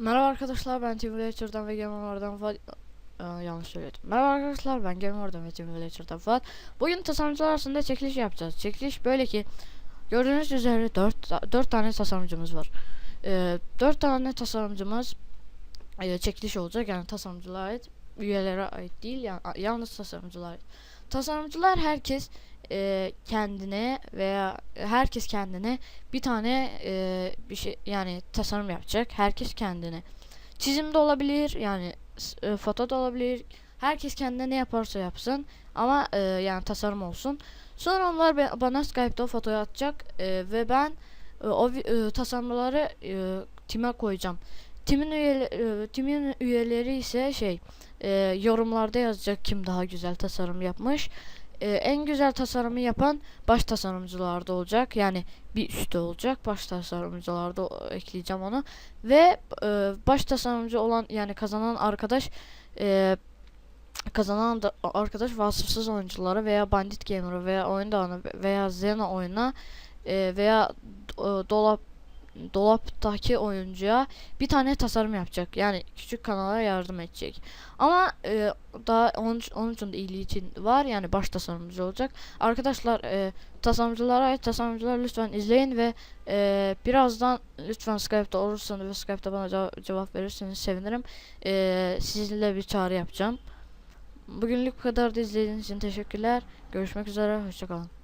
Merhaba arkadaşlar ben Team ve Game Over'dan Fuat yanlış söyledim. Merhaba arkadaşlar ben Game Over'dan ve Team Villager'dan Fuat. Bugün tasarımcılar arasında çekiliş yapacağız. Çekiliş böyle ki gördüğünüz üzere 4 4 tane tasarımcımız var. Ee, 4 tane tasarımcımız e, çekiliş olacak yani tasarımcılara ait üyelere ait değil yani yalnız tasarımcılar ait. Tasarımcılar herkes e, kendine veya herkes kendine bir tane e, bir şey yani tasarım yapacak. Herkes kendine. Çizim de olabilir yani e, foto da olabilir. Herkes kendine ne yaparsa yapsın ama e, yani tasarım olsun. Sonra onlar bana Skype'da fotoğrafı atacak e, ve ben e, o e, tasarımları e, time koyacağım. Timin üyeleri, timin üyeleri ise şey e, yorumlarda yazacak kim daha güzel tasarım yapmış. E, en güzel tasarımı yapan baş tasarımcılarda olacak. Yani bir üstte olacak. Baş tasarımcılarda ekleyeceğim onu. Ve e, baş tasarımcı olan yani kazanan arkadaş e, kazanan da, arkadaş vasıfsız oyunculara veya Bandit Gamer'a veya Oyun veya Zena oyuna e, veya e, dolap dolaptaki oyuncuya bir tane tasarım yapacak. Yani küçük kanala yardım edecek. Ama e, daha 13 13'ünde iyiliği için var. Yani baş tasarımcı olacak. Arkadaşlar e, tasarımcılara ait tasarımcılar lütfen izleyin ve e, birazdan lütfen Skype'da olursanız ve Skype'da bana ceva- cevap verirseniz sevinirim. E, sizinle bir çağrı yapacağım. Bugünlük bu kadar da izlediğiniz için teşekkürler. Görüşmek üzere. Hoşçakalın.